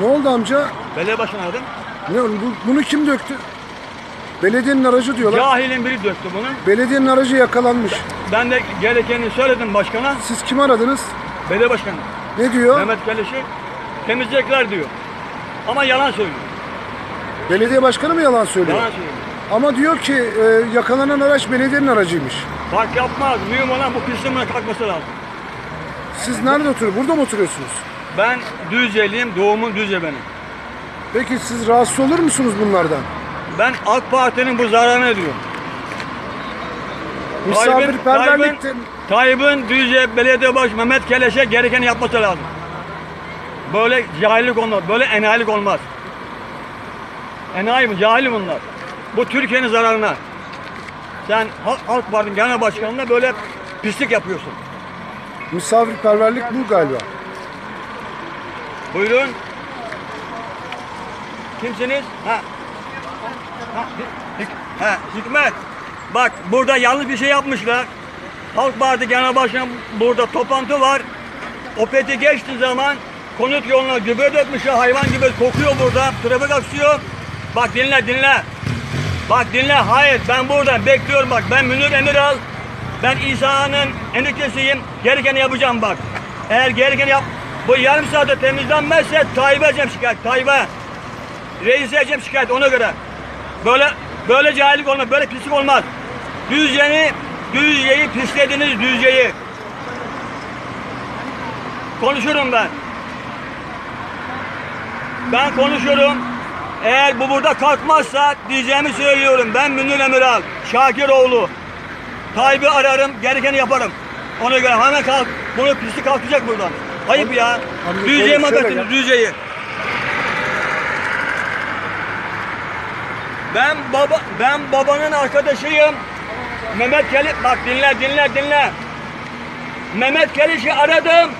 Ne oldu amca? Belediye başkanı aradım. Ne, bu, bunu kim döktü? Belediyenin aracı diyorlar. Cahilin biri döktü bunu. Belediyenin aracı yakalanmış. Ben de gerekeni söyledim başkana. Siz kim aradınız? Belediye başkanı. Ne diyor? Mehmet Keleş'i temizleyecekler diyor. Ama yalan söylüyor. Belediye başkanı mı yalan söylüyor? Yalan söylüyor. Ama diyor ki e, yakalanan araç belediyenin aracıymış. Fark yapmaz. Mühim olan bu pisliğin kalkması lazım. Siz nerede oturuyorsunuz? Burada mı oturuyorsunuz? Ben Düzce'liyim. Doğumum Düzce benim. Peki siz rahatsız olur musunuz bunlardan? Ben AK Parti'nin bu zararını ediyorum. Misafirperverlikten Tayyip'in Düzce Belediye Baş Mehmet Keleş'e gerekeni yapması lazım. Böyle cahillik olmaz. Böyle enayilik olmaz. Enayi mi? Cahil bunlar. Bu Türkiye'nin zararına. Sen Halk, Parti'nin genel başkanına böyle pislik yapıyorsun. misafirperverlik bu galiba. Buyurun. Kimsiniz? Ha. Ha, ha, Hikmet. Bak burada yanlış bir şey yapmışlar. Halk Parti Genel Başkanı burada toplantı var. Opeti geçtiği zaman konut yoluna gübre dökmüşler. Hayvan gibi kokuyor burada. Trafik aksıyor. Bak dinle dinle. Bak dinle. Hayır ben burada bekliyorum bak. Ben Münir Emiral. Ben İsa'nın enükesiyim. Gerekeni yapacağım bak. Eğer gerekeni yap... Bu yarım saatte temizlenmezse Tayyip'e edeceğim şikayet. Tayyip'e. Reis'e edeceğim şikayet ona göre. Böyle böyle cahillik olmaz. Böyle pislik olmaz. Düzce'yi Düzce'yi pislediniz Düzce'yi. Konuşurum ben. Ben konuşurum. Eğer bu burada kalkmazsa diyeceğimi söylüyorum. Ben Münir Emiral, Şakiroğlu. Tayyip'i ararım, gerekeni yaparım. Ona göre hemen kalk. Bunu pislik kalkacak buradan. Ayıp ya. Şöyle mahvettiniz. Düzce'yi. Ben baba ben babanın arkadaşıyım. Mehmet Kelip bak dinle dinle dinle. Mehmet Keliş'i aradım.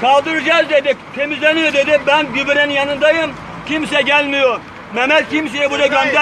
Kaldıracağız dedik. Temizleniyor dedi. Ben gübrenin yanındayım. Kimse gelmiyor. Mehmet kimseye buraya gönder.